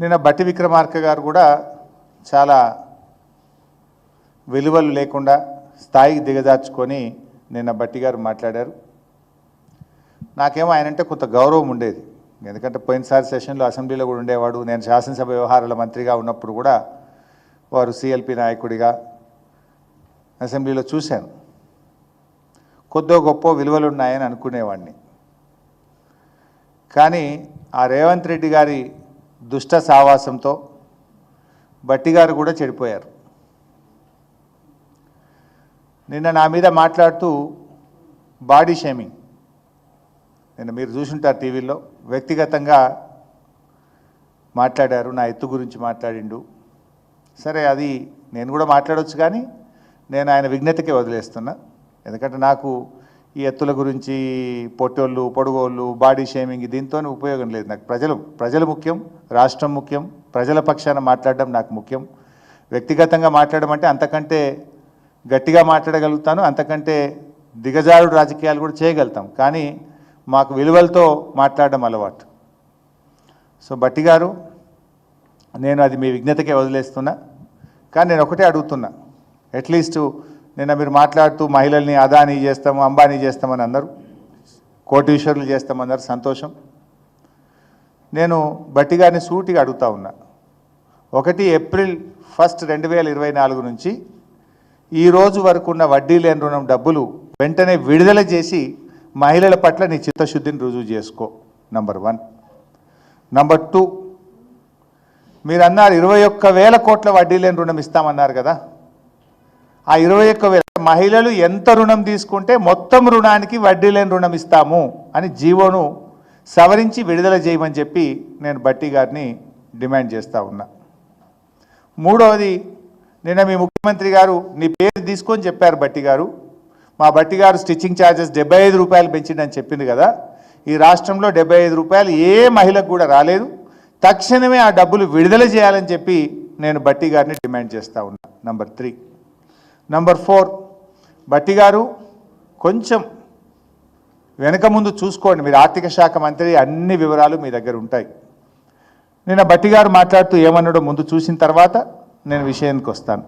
నిన్న బట్టి విక్రమార్క గారు కూడా చాలా విలువలు లేకుండా స్థాయికి దిగజార్చుకొని నిన్న బట్టి గారు మాట్లాడారు. నాకేమో ఆయన అంటే కొంత గౌరవం ఉండేది. ఎందుకంటే పోయినసారి సెషన్లో అసెంబ్లీలో కూడా ఉండేవాడు. నేను శాసనసభ వ్యవహారాల మంత్రిగా ఉన్నప్పుడు కూడా వారు సిఎల్పి నాయకుడిగా అసెంబ్లీలో చూశాను. కొద్దో గొప్ప విలువలు ఉన్నాయని అనుకునేవాడిని కానీ ఆ రేవంత్ రెడ్డి గారి దుష్ట సావాసంతో భట్టిగారు కూడా చెడిపోయారు. నిన్న నా మీద మాట్లాడుతూ బాడీ షేమింగ్. నిన్న మీరు చూసుంటారు టీవీలో వ్యక్తిగతంగా మాట్లాడారు నా ఎత్తు గురించి మాట్లాడిండు. సరే అది నేను కూడా మాట్లాడవచ్చు కానీ నేను ఆయన విజ్ఞతకే వదిలేస్తున్నా. ఎందుకంటే నాకు ఈ ఎత్తుల గురించి పొట్టోళ్ళు పొడుగోళ్ళు బాడీ షేమింగ్ దీంతో ఉపయోగం లేదు నాకు. ప్రజలు ప్రజలు ముఖ్యం రాష్ట్రం ముఖ్యం ప్రజల పక్షాన మాట్లాడడం నాకు ముఖ్యం. వ్యక్తిగతంగా మాట్లాడడం అంటే అంతకంటే గట్టిగా మాట్లాడగలుగుతాను అంతకంటే దిగజారుడు రాజకీయాలు కూడా చేయగలుగుతాం. కానీ మాకు విలువలతో మాట్లాడడం అలవాటు. సో బట్టి గారు నేను అది మీ విజ్ఞతకే వదిలేస్తున్నా. కానీ నేను ఒకటే అడుగుతున్నా. అట్లీస్ట్ నిన్న మీరు మాట్లాడుతూ మహిళల్ని అదానీ చేస్తాము అంబానీ చేస్తామని అన్నారు. కోటీశ్వరులు చేస్తామన్నారు సంతోషం. నేను బట్టి గారిని సూటిగా అడుగుతా ఉన్నా. ఒకటి ఏప్రిల్ ఫస్ట్ రెండు వేల ఇరవై నాలుగు నుంచి ఈ రోజు వరకు ఉన్న వడ్డీ లేని రుణం డబ్బులు వెంటనే విడుదల చేసి మహిళల పట్ల నీ చిత్తశుద్ధిని రుజువు చేసుకో. నంబర్ వన్ నంబర్ టూ మీరు అన్నారు ఇరవై ఒక్క వేల కోట్ల వడ్డీ లేని రుణం ఇస్తామన్నారు కదా. ఆ ఇరవై ఒక్క వేల మహిళలు ఎంత రుణం తీసుకుంటే మొత్తం రుణానికి వడ్డీ లేని రుణం ఇస్తాము అని జీవోను సవరించి విడుదల చేయమని చెప్పి నేను బట్టి గారిని డిమాండ్ చేస్తూ ఉన్నా. మూడవది నిన్న మీ ముఖ్యమంత్రి గారు నీ పేరు తీసుకొని చెప్పారు బట్టి గారు. మా బట్టి గారు స్టిచ్చింగ్ ఛార్జెస్ డెబ్బై ఐదు రూపాయలు పెంచిండని చెప్పింది కదా. ఈ రాష్ట్రంలో డెబ్బై ఐదు రూపాయలు ఏ మహిళకు కూడా రాలేదు. తక్షణమే ఆ డబ్బులు విడుదల చేయాలని చెప్పి నేను బట్టి గారిని డిమాండ్ చేస్తూ ఉన్నా. Number three. నంబర్ ఫోర్ బట్టి గారు కొంచెం వెనక ముందు చూసుకోండి. మీరు ఆర్థిక శాఖ మంత్రి అన్ని వివరాలు మీ దగ్గర ఉంటాయి. నిన్న బట్టి గారు మాట్లాడుతూ ఏమన్నాడో ముందు చూసిన తర్వాత నేను విషయానికి వస్తాను.